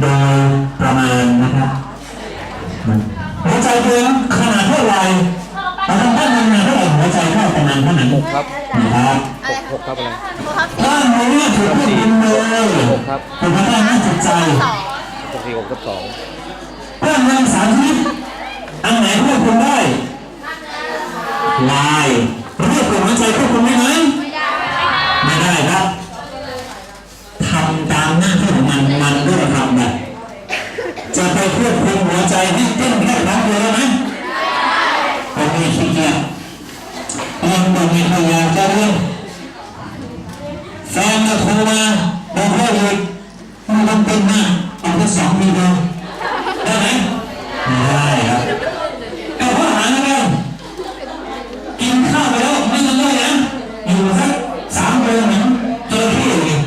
โดยประมาณนะครับหัวใจเดิมขนาดเท่าไหร่เราทำด้านมันมาเท่าไหร่หัวใจเท่าประมาณเท่าไหร่หกครับนะครับหกหกครับอะไรถ้ามือถูกควบคุมเลยหกครับถูกพัฒนาจิตใจหกสี่หกทับสองเพื่อนเงินสามชนิดอันไหนควบคุมได้ลายเรียกหัวใจควบคุมได้ เกียจยังบ่มีพยายาจะเรื่องแฟนมาโทรมาบอกว่าหยุดมันต้องเต้นมากเอาแค่สองทีเดียวได้ไหมไม่ได้ครับเอาข้อหาแล้วกันกินข้าวไปแล้วไม่ต้องย่อยนะอยู่สักสามเดือนเหมือนจระเข้เลย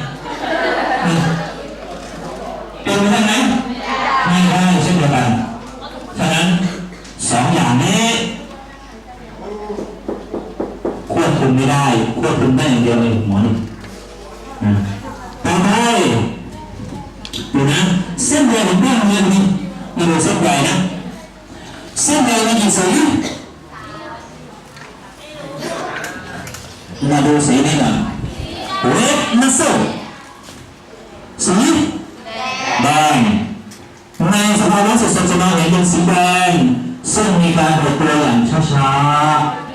เป็นไปได้ไหมไม่ได้เช่นเดียวกันฉะนั้นสองอย่างนี้คว บคุมไม่ได้ควบคุมได้อย่างเดียวเลยหมอนี่ต่อไปดูนะเส้นใยของแม่เงินนี่มาดูเส้นใยนะเส้นใยมีกี่สีมาดูสีนี่ก่อนเรดมัสเซสีแดงในสภาวะสุดสมสมองเห็นเป็นสีแดงซึ่งมีการหดตัวอย่างช้าๆ